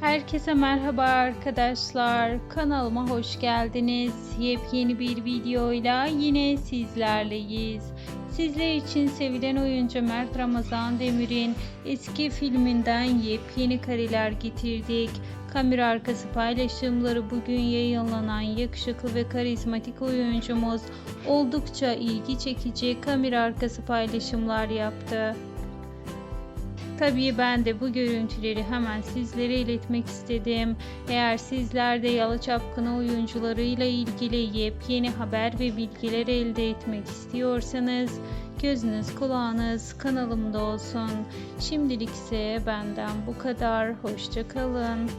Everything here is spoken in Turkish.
Herkese merhaba arkadaşlar. Kanalıma hoş geldiniz. Yepyeni bir videoyla yine sizlerleyiz. Sizler için sevilen oyuncu Mert Ramazan Demir'in eski filminden yepyeni kareler getirdik. Kamera arkası paylaşımları bugün yayınlanan yakışıklı ve karizmatik oyuncumuz oldukça ilgi çekici kamera arkası paylaşımlar yaptı. Tabii ben de bu görüntüleri hemen sizlere iletmek istedim. Eğer sizler de Yalı Çapkını oyuncularıyla ilgili yepyeni haber ve bilgiler elde etmek istiyorsanız gözünüz kulağınız kanalımda olsun. Şimdilik ise benden bu kadar. Hoşçakalın.